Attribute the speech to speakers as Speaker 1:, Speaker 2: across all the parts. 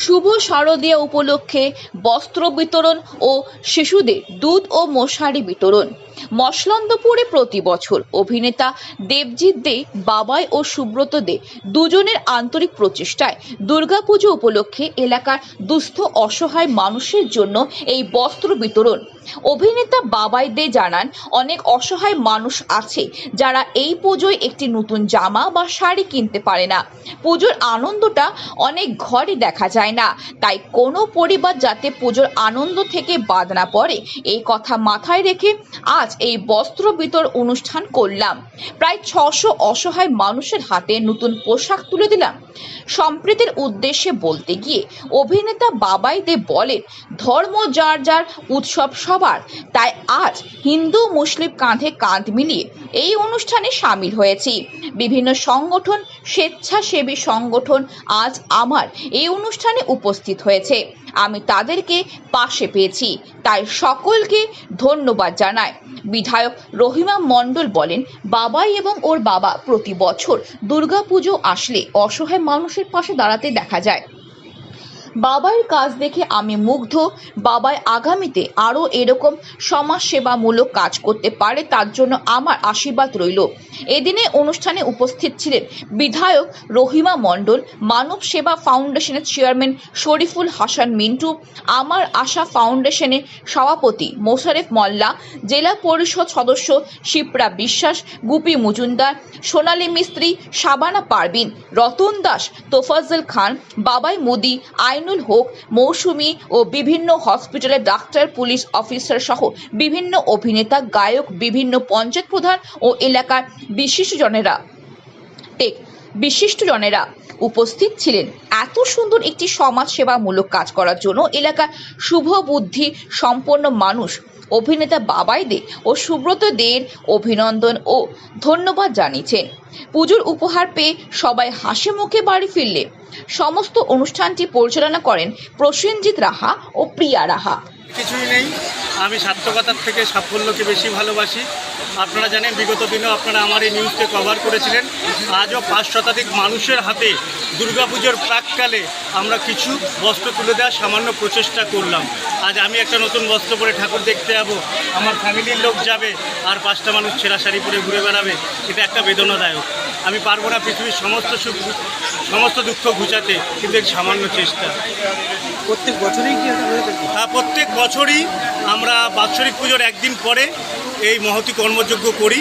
Speaker 1: শুভ শারদীয়া উপলক্ষে বস্ত্র বিতরণ ও শিশুদের দুধ ও মশারি বিতরণ। মশলন্দপুরে প্রতি বছর অভিনেতা দেবজিৎ দে, বাবাই ও সুব্রত দে দুজনের আন্তরিক প্রচেষ্টায় দুর্গাপুজো উপলক্ষে এলাকার দুস্থ অসহায় মানুষের জন্য এই বস্ত্র বিতরণ। অভিনেতা বাবাই দে জানান, অনেক অসহায় মানুষ আছে যারা এই পুজোয় একটি নতুন জামা বা শাড়ি কিনতে পারে না। পুজোর আনন্দটা অনেক ঘরে দেখা যায় না। তাই কোনো পরিবার যাতে পুজোর আনন্দ থেকে বাদ না পড়ে, এই কথা মাথায় রেখে আজ এই বস্ত্র বিতর অনুষ্ঠান করলাম। প্রায় ছশো অসহায় মানুষের হাতে নতুন পোশাক তুলে দিলাম। সম্প্রীতির উদ্দেশ্যে বলতে গিয়ে অভিনেতা বাবাই দে বলেন, ধর্ম যার যার উৎসব সবার, তাই আজ হিন্দু, মুসলিম কাঁধে কাঁধ মিলিয়ে এই অনুষ্ঠানে সামিল হয়েছি। বিভিন্ন সংগঠন, স্বেচ্ছাসেবী সংগঠন আজ আমার এই অনুষ্ঠানে উপস্থিত হয়েছে। আমি তাদেরকে পাশে পেয়েছি। তাই সকলকে ধন্যবাদ জানায় বিধায়ক রহিমা মণ্ডল বলেন, বাবাই এবং ওর বাবা প্রতি বছর দুর্গাপুজো আসলে অসহায় মানুষের পাশে দাঁড়াতে দেখা যায়। বাবার কাজ দেখে আমি মুগ্ধ। বাবাই আগামীতে আরও এরকম সমাজসেবামূলক কাজ করতে পারে তার জন্য আমার আশীর্বাদ রইল। এদিনে অনুষ্ঠানে উপস্থিত ছিলেন বিধায়ক রহিমা মণ্ডল, মানব সেবা ফাউন্ডেশনের চেয়ারম্যান শরীফুল হাসান মিন্টু, আমার আশা ফাউন্ডেশনের সভাপতি মোশারেফ মোল্লা, জেলা পরিষদ সদস্য শিপ্রা বিশ্বাস, গুপি মজুমদার, সোনালী মিস্ত্রি শাবানা পারবিন, রতন দাস, তোফাজ্জল খান, বাবাই মোদি আইনুল হক, মৌসুমী ও বিভিন্ন হসপিটালের ডাক্তার, পুলিশ অফিসার সহ বিভিন্ন অভিনেতা, গায়ক, বিভিন্ন পঞ্চায়েত প্রধান ও এলাকার বিশিষ্টজনেরা টেক বিশিষ্টজনেরা উপস্থিত ছিলেন। এত সুন্দর একটি সমাজ সেবামূলক কাজ করার জন্য এলাকার শুভ বুদ্ধি, সম্পন্ন মানুষ, অভিনেতা বাবাই দে ও সুব্রত দের অভিনন্দন ও ধন্যবাদ জানিয়েছেন পুজোর উপহার পেয়ে সবাই হাসি মুখে বাড়ি ফিরলে। সমস্ত অনুষ্ঠানটি পরিচালনা করেন প্রসেনজিৎ রাহা ও প্রিয়া রাহা।
Speaker 2: কিছুই নেই। আমি সার্থকতার থেকে সাফল্যকে বেশি ভালোবাসি। আপনারা জানেন, বিগত দিনেও আপনারা আমার এই নিউজকে কভার করেছিলেন। আজও পাঁচ শতাধিক মানুষের হাতে দুর্গাপুজোর প্রাককালে আমরা কিছু বস্ত্র তুলে দেওয়ার সামান্য প্রচেষ্টা করলাম। আজ আমি একটা নতুন বস্ত্র পরে ঠাকুর দেখতে যাব। আমার ফ্যামিলির লোক যাবে আর পাঁচটা মানুষ ছেঁড়া শাড়ি পরে ঘুরে বেড়াবে। এটা একটা বেদনাদায়ক। আমি পারব না পৃথিবীর সমস্ত সুখ সমস্ত দুঃখ ঘুচাতে কিন্তু এক সামান্য চেষ্টা।
Speaker 3: প্রত্যেক বছরই কি হ্যাঁ,
Speaker 2: প্রত্যেক বছরই আমরা বাৎসরিক পুজোর একদিন পরে এই মহতি কর্মযজ্ঞ করি।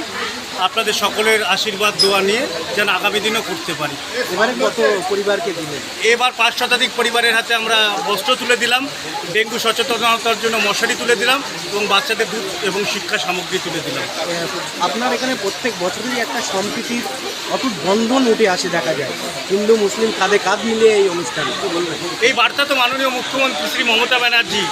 Speaker 2: আপনাদের সকলের আশীর্বাদ দোয়া নিয়ে যেন আগামী দিনও করতে পারি।
Speaker 3: এবারে কত পরিবারকে দিলেন?
Speaker 2: এবার পাঁচ শতাধিক পরিবারের হাতে আমরা বস্ত্র তুলে দিলাম ডেঙ্গু সচেতনতার জন্য মশারি তুলে দিলাম এবং বাচ্চাদের দুধ এবং শিক্ষা সামগ্রী তুলে দিলাম।
Speaker 3: আপনার এখানে প্রত্যেক বছরই একটা সম্প্রীতির অটুট বন্ধন উঠে আসে দেখা যায়। হিন্দু মুসলিম কাঁধে কাঁধ মিলিয়ে এই অনুষ্ঠান।
Speaker 2: এই বার্তা তো মাননীয় মুখ্যমন্ত্রী শ্রী মমতা ব্যানার্জি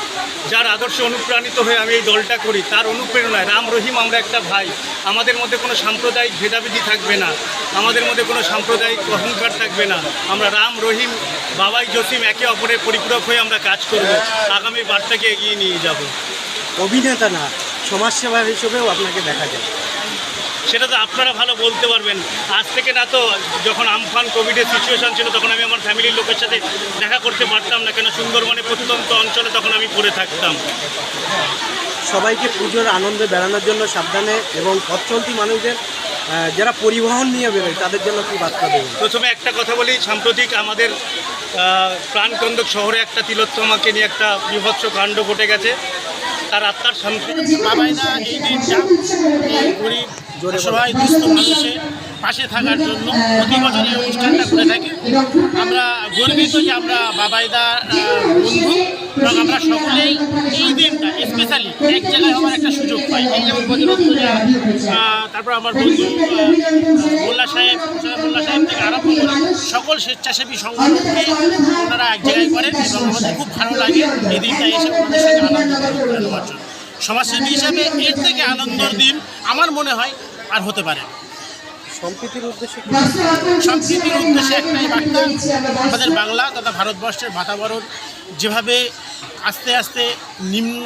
Speaker 2: যার আদর্শে অনুপ্রাণিত হয়ে আমি এই দলটা করি তার অনুপ্রেরণায় রাম রহিম আমরা একটা ভাই আমাদের মধ্যে কোনো সাম্প্রদায়িক ভেদাভেদি থাকবে না। আমাদের মধ্যে কোনো সাম্প্রদায়িক অহংকার থাকবে না। আমরা রাম, রহিম, বাবাই, জসিম একে অপরের পরিপূরক হয়ে আমরা কাজ করব। আগামী বার্তাকে এগিয়ে নিয়ে যাব।
Speaker 3: অভিনেতা না, সমাজসেবা হিসেবেও আপনাকে দেখা যায়।
Speaker 2: সেটা তো আপনারা ভালো বলতে পারবেন। আজ থেকে না তো যখন আমফান কোভিডের সিচুয়েশান ছিল তখন আমি আমার ফ্যামিলির লোকের সাথে দেখা করতে পারতাম না কেন সুন্দরবনে প্রত্যন্ত অঞ্চলে তখন আমি পড়ে থাকতাম।
Speaker 3: সবাইকে পুজোর আনন্দে বেড়ানোর জন্য সাবধানে এবং পথ চলতি মানুষদের যারা পরিবহন নিয়ে বেরোয় তাদের জন্য কি বার্তা দেবেন?
Speaker 2: প্রথমে একটা কথা বলি সাম্প্রতিক আমাদের প্রাণকন্দক শহরে একটা তিলোত্তমাকে নিয়ে একটা বিভৎস কাণ্ড ঘটে গেছে। তার আত্মার শান্তি
Speaker 4: বাবাইদা এই দিনটা এই গরিব অসহায় দুস্থ মানুষের পাশে থাকার জন্য প্রতি বছর এই অনুষ্ঠানটা করে থাকি। আমরা গর্বিত যে আমরা বাবাইদা বন্ধু এবং আমরা সকলেই এই দিনটা স্পেশালি এক জায়গায় হওয়ার একটা সুযোগ পাই। যেমন বজরত তারপর আমার বন্ধু মোল্লা সাহেব মোল্লা সাহেব থেকে আরম্ভ করে সকল স্বেচ্ছাসেবী সংগঠনকে ওনারা এক জায়গায় করেন এবং আমাদের খুব ভালো লাগে এই দিনটা এসে সঙ্গে আনন্দ সমাজসেবী হিসাবে এর থেকে আনন্দের দিন আমার মনে হয় আর হতে পারে।
Speaker 3: সম্প্রীতির উদ্দেশ্যে
Speaker 4: সম্প্রীতির উদ্দেশ্যে একটাই বার্তা আমাদের বাংলা তথা ভারতবর্ষের বাতাবরণ যেভাবে আস্তে আস্তে নিম্ন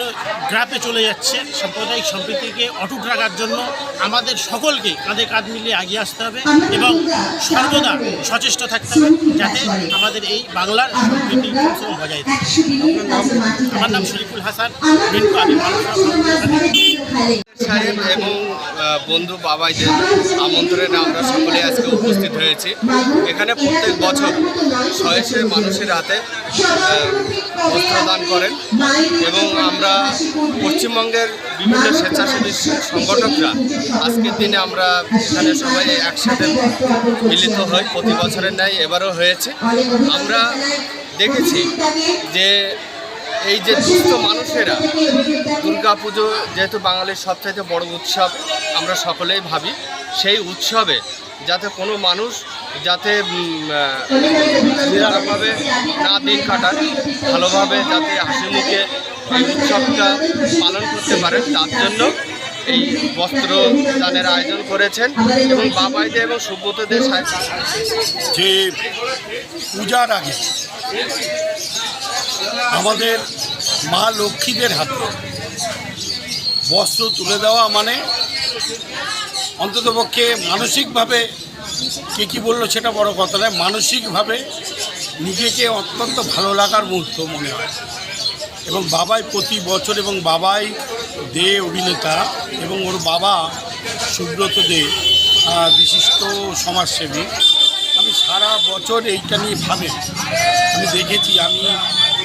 Speaker 4: গ্রাপে চলে যাচ্ছে। সাম্প্রদায়িক সম্প্রীতিকে অটুট রাখার জন্য আমাদের সকলকে কাঁধে কাঁধ মিলিয়ে এগিয়ে আসতে হবে এবং সর্বদা সচেষ্ট থাকতে হবে যাতে আমাদের এই বাংলার সম্প্রীতি বজায় থাকে। আমার নাম শরীফুল হাসান। মিন্টু আমি
Speaker 5: সাহেব এবং বন্ধু বাবাইদের আমন্ত্রণে আমরা সকলে আজকে উপস্থিত হয়েছি। এখানে প্রত্যেক বছর শয়েশের মানুষের হাতে বস্ত্রদান করেন এবং আমরা পশ্চিমবঙ্গের বিভিন্ন স্বেচ্ছাসেবী সংগঠকরা আজকের দিনে আমরা এখানে সবাই একসাথে মিলিত হই। প্রতি বছরের ন্যায় এবারও হয়েছে। আমরা দেখেছি যে এই যে দুস্থ মানুষেরা দুর্গা পুজো যেহেতু বাঙালির সবচাইতে বড় উৎসব আমরা সকলেই ভাবি সেই উৎসবে যাতে কোনো মানুষ যাতে নিরাপদভাবে না দিন কাটান ভালোভাবে যাতে হাসি মুখে উৎসবটা পালন করতে পারেন তার জন্য এই বস্ত্র দানের আয়োজন করেছেন এবং বাবাইদের এবং সুব্রতদের
Speaker 6: যে পূজার আগে আমাদের মা লক্ষ্মীদের হাতে বস্ত্র তুলে দেওয়া মানে অন্ততপক্ষে মানসিকভাবে কে কী বলল সেটা বড় কথা নয়। মানসিকভাবে নিজেকে অত্যন্ত ভালো লাগার মুহূর্ত মনে হয়। এবং বাবাই প্রতি বছর এবং বাবাই দে অভিনেতা এবং ওর বাবা সুব্রত দে বিশিষ্ট সমাজসেবী। আমি সারা বছর এইটা নিয়ে ভাবে আমি দেখেছি, আমি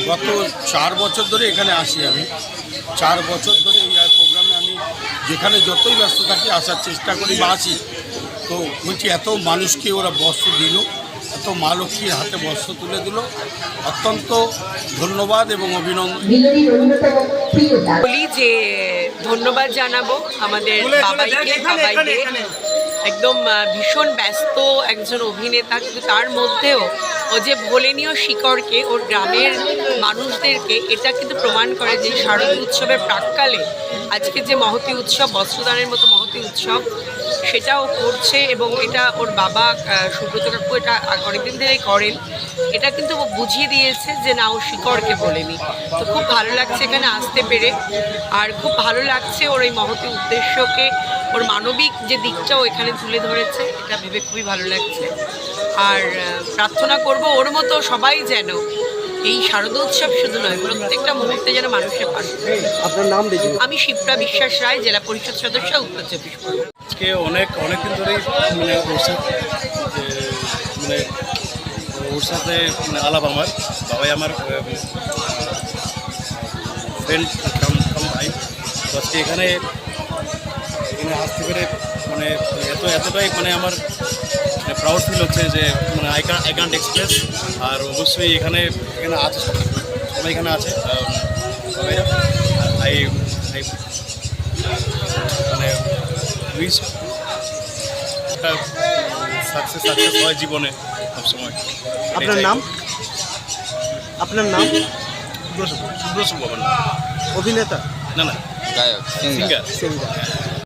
Speaker 6: গত চার বছর ধরে এখানে আসি আমি। চার বছর ধরে এই প্রোগ্রামে আমি যেখানে যতই ব্যস্ত থাকি, আসার চেষ্টা করি বা আসি। তো বলছি এত মানুষকে ওরা বস্ত্র দিল এত মা লক্ষ্মীর হাতে বস্ত্র তুলে দিল। অত্যন্ত ধন্যবাদ এবং অভিনন্দন।
Speaker 7: বলি যে ধন্যবাদ জানাব আমাদের বাবাইকে বাবাইকে একদম ভীষণ ব্যস্ত একজন অভিনেতা কিন্তু তার মধ্যেও ও যে ভোলেনীয় শিকড়কে ওর গ্রামের মানুষদেরকে এটা কিন্তু প্রমাণ করে যে শারদ উৎসবের প্রাককালে আজকে যে মহতী উৎসব বস্ত্রদানের মতো মহতী উৎসব সেটাও করছে এবং এটা ওর বাবা সুব্রত কাকু এটা অনেকদিন ধরেই করেন। এটা কিন্তু ও বুঝিয়ে দিয়েছে যে না, ও শিকড়কে বলেনি। তো খুব ভালো লাগছে এখানে আসতে পেরে। আর খুব ভালো লাগছে ওর এই মহতী উদ্দেশ্যকে, ওর মানবিক যে দিকটাও এখানে তুলে ধরেছে, এটা ভেবে খুবই ভালো লাগছে। আর প্রার্থনা করব ওর মতো সবাই যেন এই শারদোৎসব শুধু নয় প্রত্যেকটা মুহূর্তে যেন মানুষের পাশে
Speaker 3: আপনার নাম দেখি
Speaker 7: আমি শিপ্রা বিশ্বাস রায় জেলা পরিষদ সদস্য উত্তর চব্বিশ পরগনা।
Speaker 2: আজকে অনেক অনেকদিন ধরেই মানে ওর সাথে মানে ওর সাথে মানে আলাপ আমার বাবাই আমার ফ্রেন্ড কাম ভাই। তো আজকে এখানে এখানে আসতে পেরে মানে এত এতটাই মানে আমার প্রাউড ফিল হচ্ছে যে মানে আই কান আই কান্ট এক্সপ্রেস আর অবশ্যই এখানে এখানে আছে সবাই। সবাই এখানে আছে। আই আই মানে উইশ একটা সাকসেস সাকসেস হয় জীবনে সবসময়।
Speaker 3: আপনার নাম? আপনার নাম?
Speaker 2: সুব্রত সুব্রত শুভ আমার নাম।
Speaker 3: অভিনেতা?
Speaker 2: না না।
Speaker 5: গায়ক
Speaker 2: সিঙ্গার
Speaker 3: সিঙ্গার